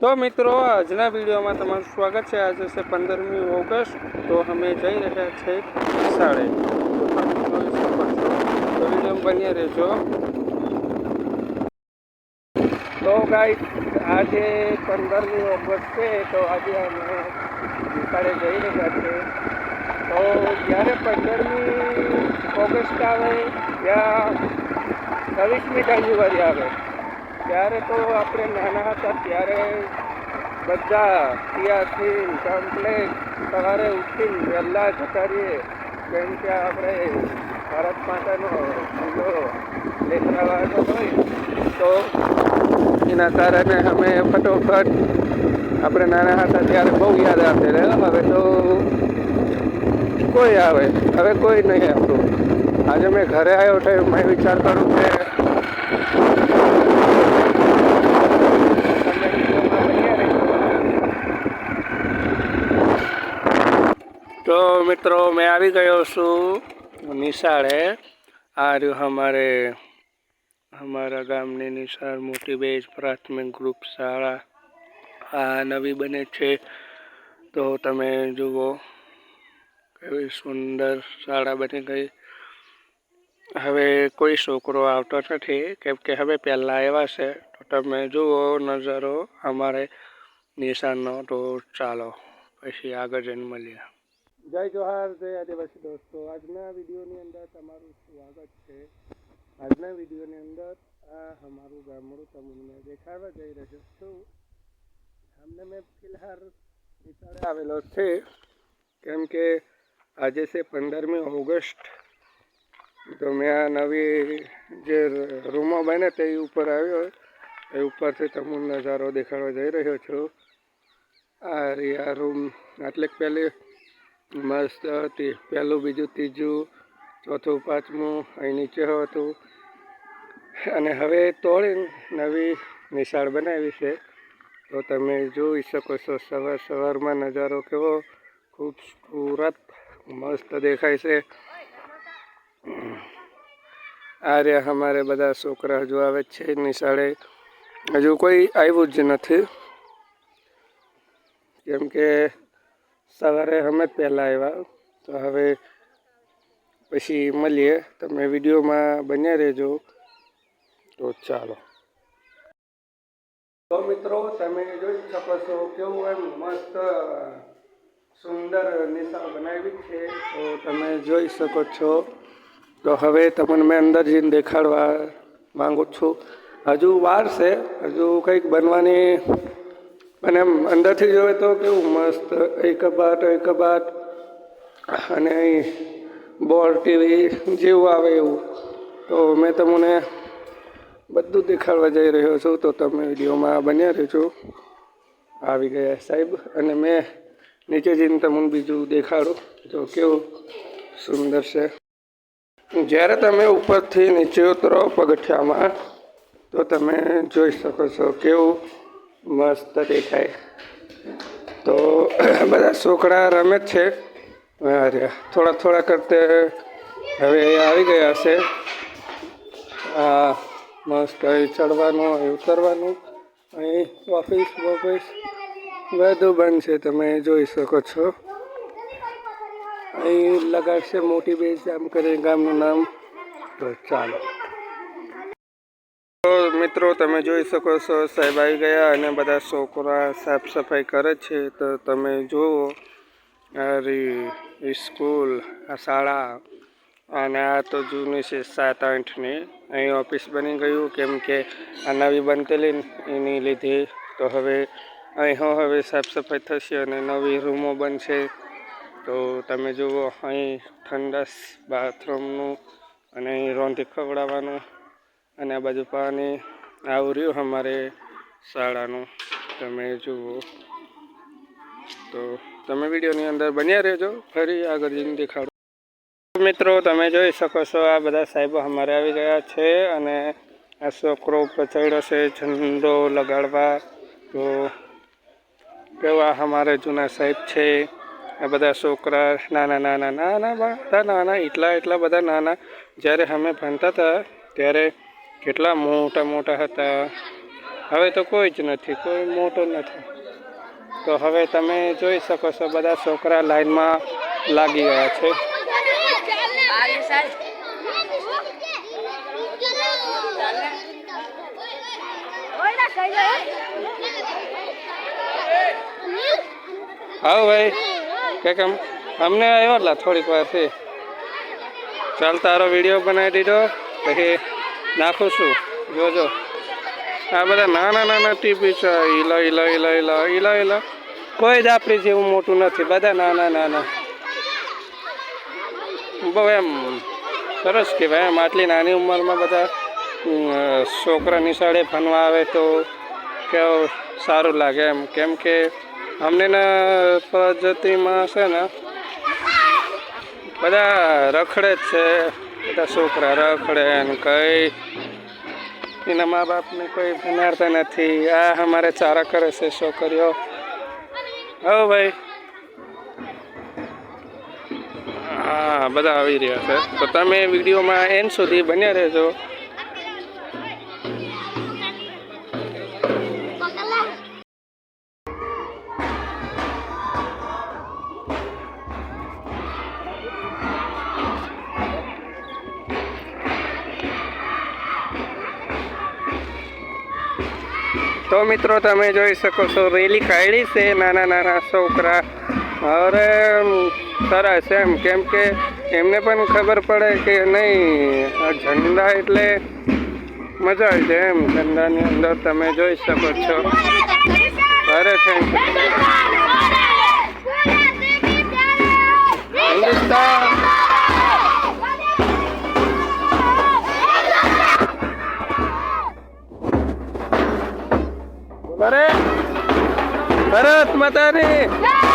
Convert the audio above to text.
તો મિત્રો, આજના વિડીયોમાં તમારું સ્વાગત છે. આજે છે પંદરમી ઓગસ્ટ, તો અમે જઈ રહ્યા છીએ શાળે તો છો વીડિયો બન્યા રહેજો. તો ગાઈ આજે પંદરમી ઓગસ્ટ છે, તો આજે અમે શાળે જઈ રહ્યા છીએ તો જ્યારે પંદરમી ઓગસ્ટ આવે, ત્યાં છવ્વીસમી જાન્યુઆરી આવે. ત્યારે તો આપણે નાના હતા ત્યારે બધા ત્યાંથી કમ્પ્લેટ સવારે ઉઠીને વહેલા જતા રહીએ કેમ કે આપણે ભારત માતાનો બીજો લેખરાવાનો હોય, તો એના કારણે અમે ફટોફટ આપણે નાના હતા ત્યારે બહુ યાદ આપે હવે તો કોઈ આવે, હવે કોઈ નહીં આવતું. આજે મેં ઘરે આવ્યો તો મેં વિચાર કરું કે તો મિત્રો, મેં આવી ગયો છું નિશાળે. આ રહ્યું અમારે, અમારા ગામની નિશાળ, મોટી બેજ પ્રાથમિક ગ્રુપ શાળા. આ નવી બને છે. તો તમે જુઓ, કેવી સુંદર શાળા બની ગઈ. હવે કોઈ છોકરો આવતો નથી, કેમ કે હવે પહેલાં આવ્યા છે. તો તમે જુઓ નજારો અમારે નિશાળનો. તો ચાલો, પછી આગળ જઈને મળીએ. જય જોહાર, જય આદિવાસી દોસ્તો. આજના વિડીયોની અંદર તમારું સ્વાગત છે. આજના વિડીયોની અંદર આ અમારું ગામડું તમને દેખાડવા જઈ રહ્યો છું. અમને મેં ફિલહાલ નિશાળે આવેલો છે, કેમ કે આજે છે પંદરમી ઓગસ્ટ. તો મેં આ નવી જે રૂમો બને તે ઉપર આવ્યો, એ ઉપરથી તમને નજારો દેખાડવા જઈ રહ્યો છું. આ રૂમ આટલે પહેલી મસ્ત પહેલું, બીજું, ત્રીજું, ચોથું, પાંચમું અહીં નીચે હતું. અને હવે તોડી નવી નિશાળ બનાવી છે. તો તમે જોઈ શકો છો, સવાર સવારમાં નજારો કેવો ખૂબસૂરત, મસ્ત દેખાય છે. આ રહ્યા અમારે બધા છોકરા, હજુ આવે છે નિશાળે. હજુ કોઈ આવ્યું જ નથી. કેમ કે સવારે અમે જ પહેલાં આવ્યા. તો હવે પછી મળીએ. તમે વિડીયોમાં બન્યા રહેજો. તો ચાલો. તો મિત્રો, તમે જોઈ શકો છો કેવું એમ મસ્ત સુંદર નિશાળ બનાવી છે. તો તમે જોઈ શકો છો. તો હવે તમને મેં અંદર જઈને દેખાડવા માગું છું. હજુ વાર છે. હજુ કંઈક બનવાની અને એમ અંદરથી જોવે તો કેવું મસ્ત એ કબાટ એ કબાટ અને અહીં બોલ ટીવી જેવું આવે એવું. તો મેં તમને બધું દેખાડવા જઈ રહ્યો છું, તો તમે વિડીયોમાં બન્યા રહેજો. આવી ગયા સાહેબ, અને મેં નીચે જઈને તમને બીજું દેખાડું. તો કેવું સુંદર છે. જ્યારે તમે ઉપરથી નીચે ઉતરો પગથિયામાં, તો તમે જોઈ શકો છો કેવું મસ્ત દેખાય. તો બધા છોકરા રમે જ છે. અરે, થોડા થોડા કરતે હવે આવી ગયા છે. હા મસ્ત અહીં ચડવાનું અહીં ઉતરવાનું અહીં ઓફિસ ઓફિસ બધું બંધ છે. તમે જોઈ શકો છો. અહીં લગાડશે મોટી બેઝ, આમ કરીને ગામનું નામ. તો ચાલો. મિત્રો, તમે જોઈ શકો છો, સાહેબ આવી ગયા અને બધા છોકરા સાફ સફાઈ કરે છે. તો તમે જુઓ સ્કૂલ શાળા અને આ તો જૂની છે, સાત આઠની અહીં ઓફિસ બની ગયું, કેમ કે આ નવી બનતેલી એની લીધે તો હવે અહીં હવે સાફ સફાઈ થશે અને નવી રૂમો બનશે. તો તમે જુઓ, અહીં ઠંડસ બાથરૂમનું અને અહીં રોંધી ખવડાવવાનું અને આ બાજુ પાણી આવું રહ્યું અમારે શાળાનું. તમે જુઓ. તો તમે વિડીયોની અંદર બન્યા રહેજો. ફરી આગળ જઈને દેખાડો. મિત્રો, તમે જોઈ શકો છો આ બધા સાહેબો અમારે આવી ગયા છે અને આ છોકરો પચડ્યો છે ઝંડો લગાડવા. તો કેવા અમારે જૂના સાહેબ છે. આ બધા છોકરા નાના નાના નાના, બધા નાના, એટલા એટલા બધા નાના. જ્યારે અમે ભણતા હતા, ત્યારે કેટલા મોટા મોટા હતા? હવે તો કોઈ જ નથી, કોઈ મોટો નથી. તો હવે તમે જોઈ શકો છો, બધા છોકરા લાઈનમાં લાગી ગયા છે. હા ભાઈ, કે કેમ? અમને આવ્યો એટલે થોડીક વારથી. ચાલ તારો વીડિયો બનાવી દીધો, પછી નાખું છું. જોજો આ બધા નાના નાના ટીપી છે. ઈલા ઈલા ઈલા ઈલા ઈલા ઈલા. કોઈ જ આપણી જેવું મોટું નથી. બધા નાના નાના. બહુ એમ સરસ કહેવાય એમ. આટલી નાની ઉંમરમાં બધા છોકરા નિશાળે ભણવા આવે તો કેવું સારું લાગે એમ. કેમ કે અમને પદ્ધતિમાં છે ને, બધા રખડે જ છે. બધા છોકરા રખડે ને કઈ. એના મા બાપને કોઈ ભણાડતા નથી. આ અમારે ચારા કરે છે છોકરીઓ. હો ભાઈ. હા, બધા આવી રહ્યા છે. તો તમે વિડીયોમાં એન્ડ સુધી બન્યા રહેજો. તો મિત્રો તમે જોઈ શકો છો રેલી કાઢી છે નાના નાના છોકરા અરે સરસ એમ. કેમ કે એમને પણ ખબર પડે કે નહીં આ ઝંડા એટલે મજા આવી જાય એમ. ઝંડાની અંદર તમે જોઈ શકો છો. અરે થેન્ક યુ હિન્દુસ્તાન! અરે ભારત માતાની.